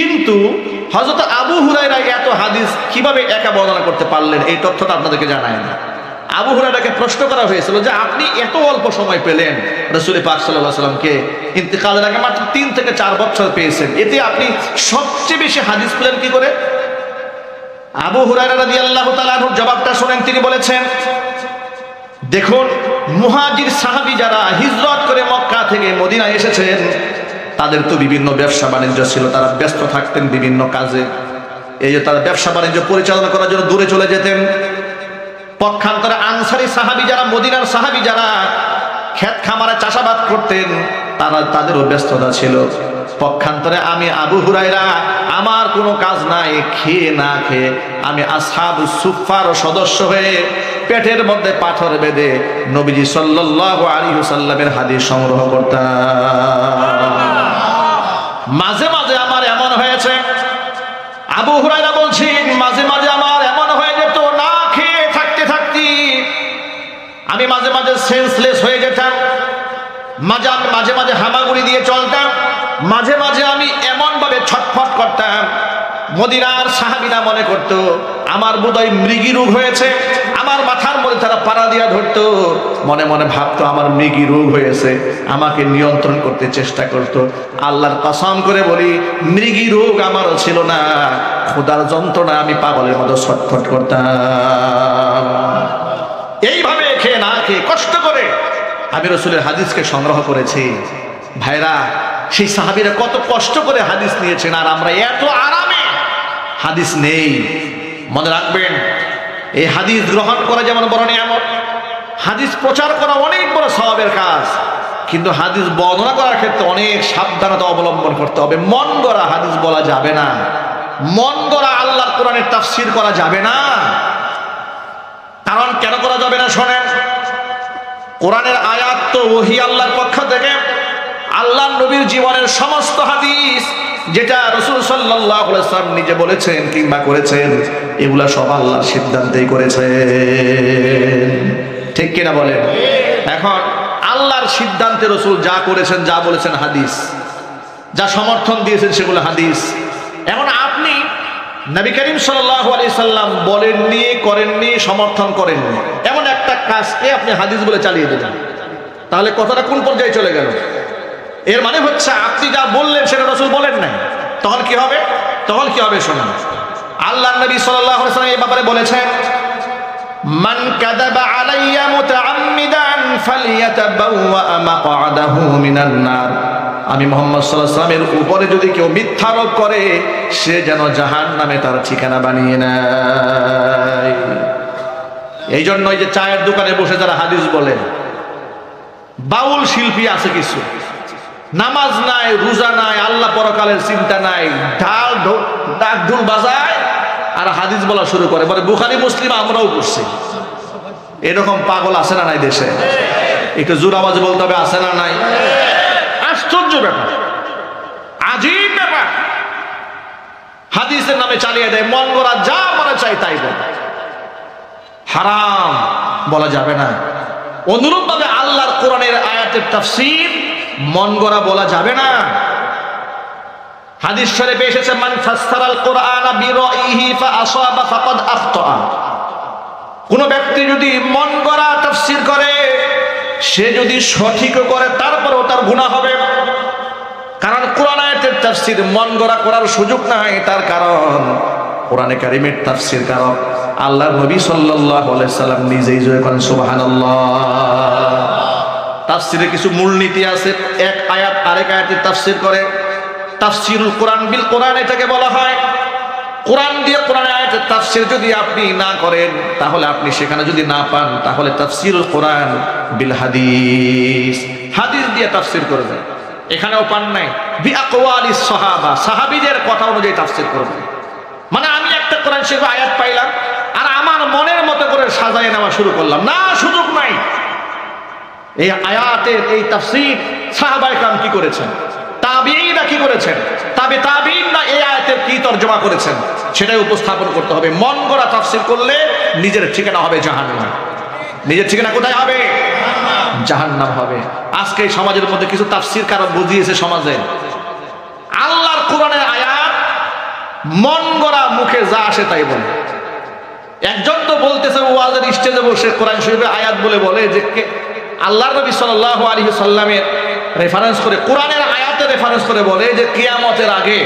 কিন্তু হজরত আবু হুরাইরা এত হাদিস কীভাবে একা বর্ণনা করতে পারলেন, এই তথ্যটা আপনাদেরকে জানায় না আবু হুরাইরাকে প্রশ্ন করা হয়েছিল যে আপনি এত অল্প সময় পেলেন রসুল পাক সাল্লামকে ইন্তেকালের আগে মাত্র তিন থেকে চার বছর পেয়েছেন। এতে আপনি সবচেয়ে বেশি হাদিস পেলেন কি করে? আবু হুরায়রা রাদিয়াল্লাহু তাআলার জবাবটা শোনেন, তিনি বলেছেন, দেখুন, মুহাজির সাহাবী যারা হিজরত করে মক্কা থেকে মদিনায় এসেছেন তাদের তো বিভিন্ন ব্যবসা বাণিজ্য ছিল, তারা ব্যস্ত থাকতেন বিভিন্ন কাজে। এই যে তারা ব্যবসা বাণিজ্য পরিচালনা করার জন্য দূরে চলে যেতেন। পক্ষান্তরে আনসারি সাহাবী যারা, মদিনার সাহাবী যারা ক্ষেত খামারে চাষাবাদ করতেন, তারা তাদেরও ব্যস্ততা ছিল। পক্ষান্তরে আমি আবু হুরাইরা আমার কোনো কাজ নাই, খেয়ে না খেয়ে আমি আসহাবু সুফার সদস্য হয়ে পেটের মধ্যে পাথর বেঁধে নবীজি সাল্লাল্লাহু আলাইহি সাল্লামের হাদিস সংগ্রহ করতাম। মাঝে মাঝে আমার এমন হয়েছে। আবু হুরাইরা বলছেন, মাঝে মাঝে আমার এমন হয়ে যেত, না খেয়ে থাকতে থাকতে। আমি মাঝে মাঝে সেন্সলেস হয়ে যেতাম। মাঝে আমি মাঝে মাঝে হামাগুড়ি দিয়ে চলতাম। মাঝে মাঝে আমি এমনভাবে ছটফট করতাম। মদিনার সাহাবিনা মনে করতো আমার বোধহয় মৃগী রোগ হয়েছে। আমার মাথার মধ্যে তারা পাড়া দিয়া ধরতো। মনে মনে ভাবতো, আমার মৃগী রোগ হয়েছে। আমাকে নিয়ন্ত্রণ করতে চেষ্টা করতো। আল্লাহর কসম করে বলি, মৃগী রোগ আমারও ছিল না। খোদার যন্ত্রণা আমি পাগলের মতো ছটফট করতাম। এইভাবে খেয়ে না খেয়ে কষ্ট করে আমি রসুলের হাদিসকে সংগ্রহ করেছি। ভাইরা, সেই সাহাবিরা কত কষ্ট করে হাদিস নিয়েছেন, আর আমরা এত আরামে হাদিস নেই। মনে রাখবেন, এই হাদিস গ্রহণ করা যেমন বড় নিয়ামত, হাদিস প্রচার করা অনেক বড় স্বভাবের কাজ, কিন্তু হাদিস বর্ণনা করার ক্ষেত্রে অনেক সাবধানতা অবলম্বন করতে হবে। মন গড়া হাদিস বলা যাবে না। মন গড়া আল্লাহ কোরআনের তাফসির করা যাবে না। কারণ কেন করা যাবে না শোনেন? কোরআনের আয়াত তো ওহি আল্লাহর পক্ষ থেকে। আল্লাহ নবীর জীবনের সমস্ত হাদিস যেটা রসুল সাল্লাম নিজে বলেছেন কিংবা করেছেন, এগুলা সব আল্লাহর সিদ্ধান্তেই করেছেন। ঠিক কিনা বলেন? এখন আল্লাহর সিদ্ধান্তে রসুল যা করেছেন, যা বলেছেন হাদিস, যা সমর্থন দিয়েছেন সেগুলো হাদিস। এখন আপনি নবী করিম সাল্লাহ আলি সাল্লাম বলেননি, করেননি, সমর্থন করেননি, এমন একটা কাজকে আপনি হাদিস বলে চালিয়ে দিলেন। তাহলে কথাটা কোন পর্যায়ে চলে গেল? এর মানে হচ্ছে আপনি যা বললেন সেটা রসুল বলেন নাই। তখন কি হবে? তখন কি হবে শোনান। আল্লাহ নবী সাল্লাম এই ব্যাপারে বলেছেন, মান কাদাবা আলাইয়া মুতাআম্মিদান ফালিয়াতাবাওয়া মাকআদাহু মিনান নার। আমি মোহাম্মদ সাল্লামের উপরে যদি কেউ মিথ্যারোপ করে, সে যেন জাহান নামে তার ঠিকানা বানিয়ে নেয়। এই জন্য যে চায়ের দোকানে বসে যারা হাদিস বলে, বাউল শিল্পী আছে কিছু। নামাজ নাই, রোজা নাই, আল্লাহ পরকালের চিন্তা নাই। ঢাল ডাক ঢোল বাজায় আর হাদিস বলা শুরু করে। বলে বুখারি, মুসলিম আমরাও করছি এরকম পাগল আছে না নাই দেশে? একটু জোর আওয়াজে বলতে হবে, আছে না নাই? আশ্চর্য ব্যাপার। আজীব ব্যাপার। হাদিসের নামে চালিয়ে দেয়, মন করা যা মনে চাই তাই বলে। হারাম বলা যাবে না। অনুরূপ ভাবে আল্লাহর কোরআনের আয়াতের তাফসীর মন গড়া বলা যাবে না। হাদিস শরীফে এসেছে, মান ফাসসারাল কোরআন বিরাইহি ফাকাদ আখতা কোন ব্যক্তি যদি মন গড়া তাফসীর করে, সে যদি সঠিক করে, তারপরেও তার গুনাহ হবে। কারণ কোরআন আয়াতের তাফসীর মন গড়া করার সুযোগ নাই, তার কারণ কোরআনে কারিমের তাফসীর কারণ আল্লাহর নবী সাল্লাল্লাহু আলাইহি সাল্লাম নিজেই জয় করেন সুবহানাল্লাহ। তাফসিরে কিছু মূলনীতি আছে। এক আয়াত, আরেক আয়াতে তাফসির করে। তাফসিরুল কোরআন বিল কোরআন এটাকে বলা হয়। কোরআন দিয়ে কোরআন আয়াতের তাফসির যদি আপনি না করেন, তাহলে আপনি সেখানে যদি না পান, তাহলে তাফসিরুল কোরআন বিল হাদিস। হাদিস দিয়ে তাফসির করবেন। এখানেও পান নাই। বি আকওয়ালি সাহাবা, সাহাবীদের কথা অনুযায়ী তাফসির করবেন। মানে আমি একটা কোরআন শরীফ আয়াত পাইলাম, আর আমার মনের মতো করে সাজায় নেওয়া শুরু করলাম। না, সুযোগ নাই। এই আয়াতের এই তাফসির সাহাবাইকাম কি করেছেন? তাবিরা কি করেছেন? তাবে তাবিনরা এই আয়াতের কি তর্জমা করেছেন? সেটাই উপস্থাপন করতে হবে। মন গড়া তাফসির করলে নিজের ঠিকানা হবে জাহান্নাম। নিজের ঠিকানা কোথায় হবে? জাহান্নাম হবে। আজকে সমাজের মধ্যে কিছু তাফসির কারণ বুঝিয়েছে সমাজে। আল্লাহর কোরআনের আয়াত মন গড়া মুখে যা আসে তাই বলে। একজন তো বলতেছে ওয়াজের স্টেজে বসে কোরআন শরীফের আয়াত বলে বলে যে আল্লাহ নবী সাল্লাল্লাহু আলাইহি সাল্লামের রেফারেন্স করে, কোরআনের আয়াতে রেফারেন্স করে বলে যে কেয়ামতের আগে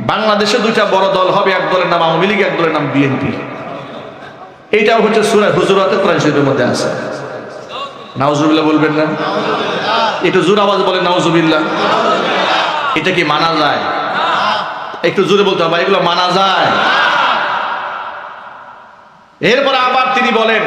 বাংলাদেশে দুইটা বড় দল হবে, এক দলের নাম আওয়ামী লীগ, এক দলের নাম বিএনপি। এইটাও হচ্ছে সূরা হুজুরাতে কোরআন শরীফের মধ্যে আছে। নাউজুবিল্লাহ বলবেন না? একটু জোর আওয়াজ বলেন, নাউজুবিল্লাহ। এটা কি মানা যায়? একটু জোরে বলতে হবে এগুলো মানা যায়। এরপরে আবার তিনি বলেন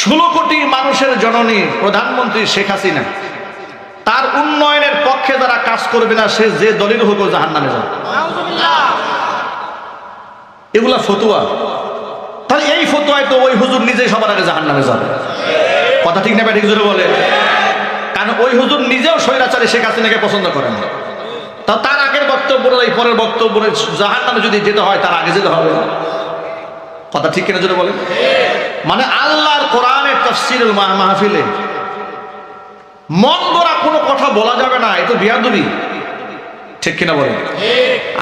ষোলো কোটি মানুষের জননী প্রধানমন্ত্রী শেখ হাসিনা। তার উন্নয়নের পক্ষে যারা কাজ করবে না, সে যে দলিল হোক জাহান নামে যাবে। এগুলা ফতুয়া। তাহলে এই ফতুয়ায় তো ওই হুজুর নিজেই সবার আগে জাহান নামে যাবে। কথা ঠিক না ঠিক জোরে বলে? কারণ ওই হুজুর নিজেও স্বৈরাচারী শেখ হাসিনাকে পছন্দ করেন তা তার আগের বক্তব্য এই পরের বক্তব্য জাহান নামে যদি যেতে হয়, তার আগে যেতে হবে। কথা ঠিক কিনা জোরে বলেন মানে আল্লাহর কোরআনের তফসিরুল মাহফিলে। মন গড়া কোনো কথা বলা যাবে না, এ তো বিয়াদুবি। ঠিক কিনা বলেন?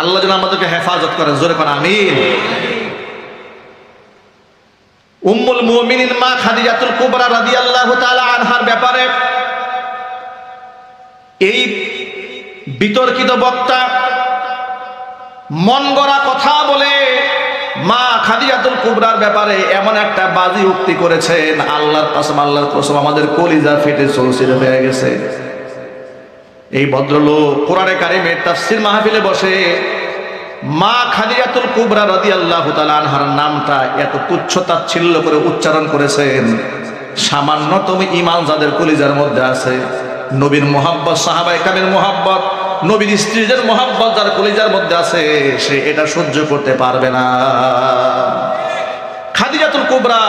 আল্লাহ যেন আমাদেরকে হেফাজত করেন, জোরে করেন আমিন। উম্মুল মুমিনিন মা খাদিজাতুল কুবরা রাদিয়াল্লাহু তাআলা আনহার ব্যাপারে এই বিতর্কিত বক্তা মন গড়া কথা বলে খাদিজাতুল কুবরার ব্যাপারে এমন একটা বাজি উক্তি করেছেন, আল্লাহর কসম আল্লাহর কসম, আমাদের কলিজা ফেটে চলছিল হয়ে গেছে। এই ভদ্রলোক কোরআনে কারিমের তাফসির মাহফিলে বসে, মা খাদিজাতুল কুবরা রাদিয়াল্লাহু তাআলা আনহার নামটা এত তুচ্ছ তাচ্ছিল্য করে উচ্চারণ করেছেন। সামান্যতম ঈমান যাদের কলিজার মধ্যে আছে, নবীর মোহাব্বত সাহাবায়ে কামের মোহাব্বত নবীর স্ত্রীদের মোহাব্বত যার কলিজার মধ্যে আছে, সে এটা সহ্য করতে পারবে না। খাদিজাতুল কুবরা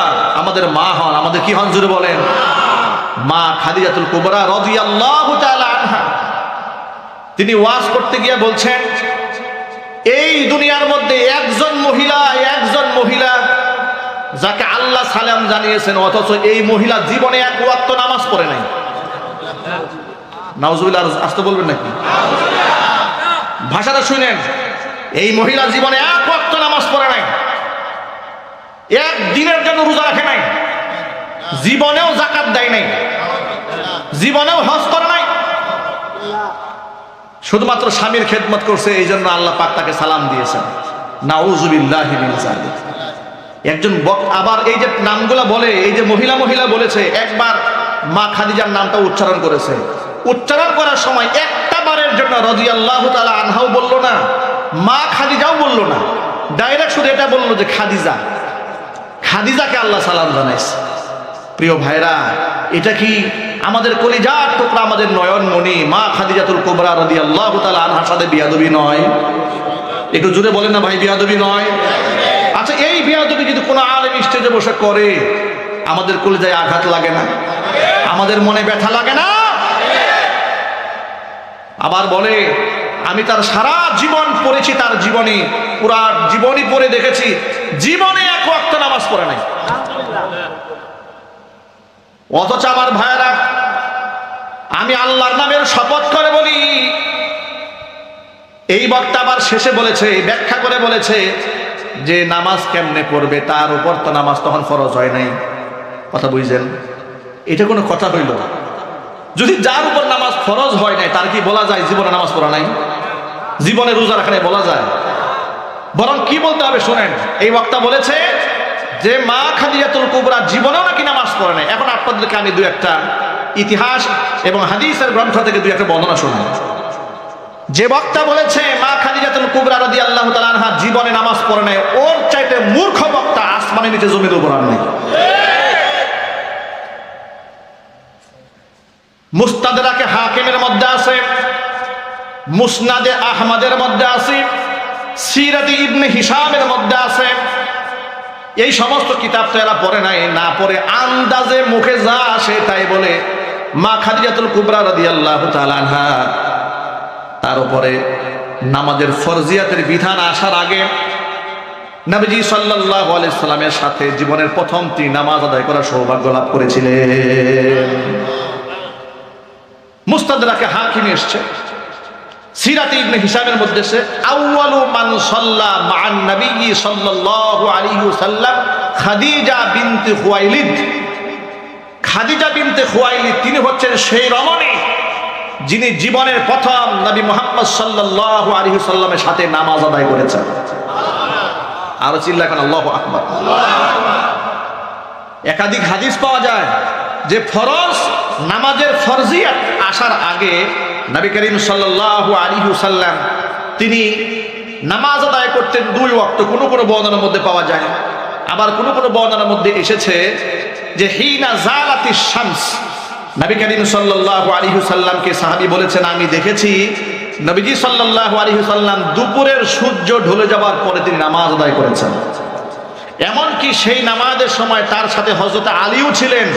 আমাদের মা হন। আমাদের কি হন জুড়ে বলেন? মা খাদিজাতুল কুবরা রাদিয়াল্লাহু তাআলা আনহা। তিনি ওয়াজ করতে গিয়ে বলছেন, এই দুনিয়ার মধ্যে একজন মহিলা একজন মহিলা যাকে আল্লাহ সালাম জানিয়েছেন, অথচ এই মহিলা জীবনে এক ওয়াক্ত নামাজ পড়ে নাই। আসতে বলবেন নাকি? ভাষাটা শুনেন। এই মহিলা জীবনে এক নামাজ পড়ে নাই। জন্য রোজা রাখে নাই। জীবনেও জাকাত দেয় নাই। জীবনেও হজ করে নাই। শুধুমাত্র স্বামীর খেদমত করছে, এই জন্য আল্লাহ পাক তাকে সালাম দিয়েছেন। নাউজুবিল্লাহি একজন আবার এই যে নামগুলা বলে, এই যে মহিলা মহিলা বলেছে, একবার মা খাদিজার নামটা উচ্চারণ করেছে। উচ্চারণ করার সময় একটা বারের জন্য রাদিয়াল্লাহু তালা আনহাও বলল না, মা খাদিজাও বলল না, ডাইরেক্ট শুধু এটা বলল যে খাদিজা। খাদিজাকে আল্লাহ সালাম জানাইছে। প্রিয় ভাইরা, এটা কি আমাদের কলিজার টুকরা, আমাদের নয়ন নয়নমণি, মা খাদিজাতুল কোবরা রদি আল্লাহ তালা আনহার সাথে বিয়াদবি নয়? একটু জুড়ে বলেন না ভাই, বিয়াদবি নয়? আচ্ছা এই বিয়াদবি যদি কোনো আলেম স্টেজে বসে করে, আমাদের কলিজায় আঘাত লাগে না? আমাদের মনে ব্যথা লাগে না? আবার বলে, আমি তার সারা জীবন পড়েছি, তার জীবনী, পুরা জীবনী পড়ে দেখেছি। জীবনে এক ওয়াক্ত নামাজ পড়ে নাই। অথচ আমার ভাইয়েরা, আমি আল্লাহর নামের শপথ করে বলি, এই বক্তা আবার শেষে বলেছে ব্যাখ্যা করে বলেছে যে, নামাজ কেমনে পড়বে? তার উপর তো নামাজ তখন ফরজ হয় নাই। কথা বুঝলেন? এটা কোনো কথা হইল যদি যার উপর নামাজ ফরজ হয় নাই, তার কি বলা যায়? জীবনে নামাজ পড়া নাই? জীবনে রোজা রাখা নাই বলা যায়? বরং কি বলতে হবে শোনেন, এই বক্তা বলেছে যে, মা খাদিজাতুল কুবরা জীবনেও নাকি নামাজ পড়ে নাই। এখন আপনাদেরকে আমি দু একটা ইতিহাস এবং হাদিসের গ্রন্থ থেকে দু একটা বর্ণনা শোনাই। যে বক্তা বলেছে, মা খাদিজাতুল কুবরা রাদি আল্লাহ তালানহা জীবনে নামাজ পড়ে নাই, ওর চাইতে মূর্খ বক্তা আসমানের নিচে জমির উপর আর নেই। মুস্তাদরাকে হাকিমের মধ্যে আছে, মুসনাদে আহমদের মধ্যে আছে, সিরাতি ইবনে হিসামের মধ্যে আছে। এই সমস্ত কিতাব তো এরা পড়ে নাই, না পড়ে আন্দাজে মুখে যা আসে তাই বলে মা খাদিজাতুল কুবরা তাআলা আনহা। তার উপরে নামাজের ফরজিয়াতের বিধান আসার আগে নবীজি সাল্লাল্লাহু আলাইহি সাল্লামের সাথে জীবনের প্রথম তিনি নামাজ আদায় করার সৌভাগ্য লাভ করেছিলেন। মুস্তাদরাকে হাকিম এসছে। সিরাতে ইবনে হিসাবের মধ্যে সে আউয়ালু মান সাল্লা মা'আন নবী সাল্লাল্লাহু আলাইহি ওয়াসাল্লাম খাদিজা বিনতে খুয়াইলিদ। খাদিজা বিনতে খুয়াইলিদ তিনি হচ্ছেন সেই রমণী যিনি জীবনের প্রথম নবী মোহাম্মদ সাল্লাল্লাহু আলাইহি সাল্লামের সাথে নামাজ আদায় করেছেন। আরও চিল্লা এখন আল্লাহু আকবার। একাধিক হাদিস পাওয়া যায় যে ফরজ নামাজের ফরজিয়াত আসার আগে নবী করিম সাল্লাল্লাহু আলাইহি সাল্লাম তিনি নামাজ আদায় করতেন দুই ওয়াক্ত। কোনো কোনো বর্ণনার মধ্যে পাওয়া যায়। আবার কোনো কোনো বর্ণনার মধ্যে এসেছে যে, হিনা জালাতি শামস। নবী করিম সাল্লাল্লাহু আলাইহি সাল্লামকে সাহাবী বলেছেন, আমি দেখেছি নবীজি সাল্লাল্লাহু আলাইহি সাল্লাম দুপুরের সূর্য ঢলে যাওয়ার পরে তিনি নামাজ আদায় করেছেন। এমনকি সেই নামাজের সময় তার সাথে হজরত আলীও ছিলেন।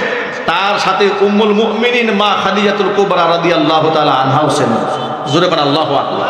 তার সাথে উম্মুল মুমিনিন মা খাদিজাতুল কুবরা রাদিয়াল্লাহু তাআলা আনহাও ছিলেন জোরে বলেন আল্লাহু আকবার।